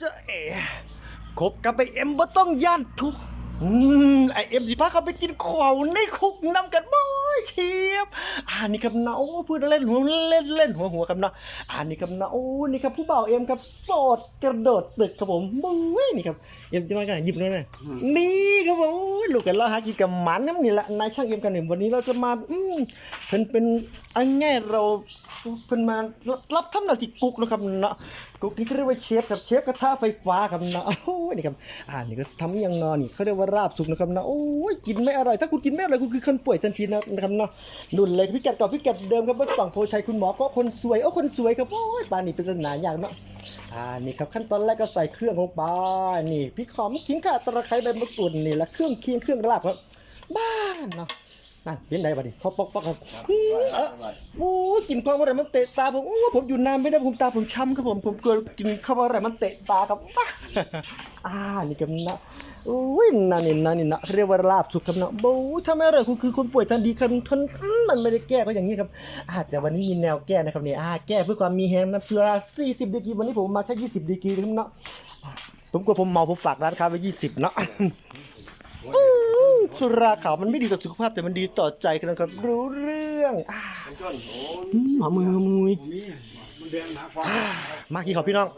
จะเอ๋คบกับไอเอ็มบ่ต้องย่านทุกข์อืมไอเอ็มสิพาเขาไปกินข้าวในคุกนำกันบ่อยเชียบอ่านี่ครับเนาะโอ้พูดเล่นหัวเล่นเล่นหัวหัวครับเนาะอ่านี่ครับเนาะโอ้นี่ครับผู้บ่าวเอ็มครับโสดกระโดดตึกครับผมบุ้ยนี่ครับเอ็มจะมากันหยิบหน่อยนะนี่ครับผมโอ้ย ลูกกันเราหากินกับหมันนี่แหละนายช่างเอ็มกันหนึ่งวันนี้เราจะมาอืมเพิ่นเป็นอันง่ายเราเพิ่นมารับทำหน้าที่กุ๊กนะครับเนาะกุ๊กนี่ก็เรียกว่าเชฟครับเชฟกระทะไฟฟ้าครับเนาะโอ้ยนี่ครับอ่านี่ก็ทำยังนอนนี่เขาเรียกว่าราบสุกนะครับเนาะโอ้ยกินไม่อร่อยถ้าคุณกินไม่อร่อยคุณคือคนป่วยทันทีนะนะครับเนาะนุ่นเลยพิกัดต่อพิกัดเดิมครับว่าฝั่งโพชัยคุณหมอก็คนสวยโอ้คนสวยครับโอ้ยปลานี่เป็นสนาอย่างเนาะ อ่านี่ครับขั้นตอนแรกก็ใส่เครื่องลงไปนี่พริกหอมขิงข่าตะไคร้ใบมะกรูดนี่และเครื่องเคียงเครื่องลาบครับบ้านเนาะนั่นเห็นได้บ่ดิพอปอกปอกครับอืมเอ้อโอ้ยกินความอะไรมันเตะตาผมโอ้ผมอยู่นานไม่ได้ผมตาผมช้ำครับผมผมกลัวกินข้าวอะไรมันเตะตาครับอ่านี่กับนะ อ้ยนั่นนี่นั่นนี่นะเรียกว่าลาบสุกครับนะโอ้ยถ้าไม่อร่อยคุณคือคนป่วยทันดีคันทันมันไม่ได้แก้ก็อย่างนี้ครับอ่าแต่วันนี้มีแนวแก้นะครับเนี่ยอ่าแก้เพื่อความมีแฮงน้ำสุรา40ดีกรีวันนี้ผมมาแค่20ดีกรีครับเนาะผมกลัวผมเมาผมฝากร้านค้าไว้20เนาะสุราขาวมันไม่ดีต่อสุขภาพแต่มันดีต่อใจกันนะครับรู้เรื่องอ่าจ้อนโอ้อืมหอมมือหอมมือมีมันเดือมากินข้าพี่น้อง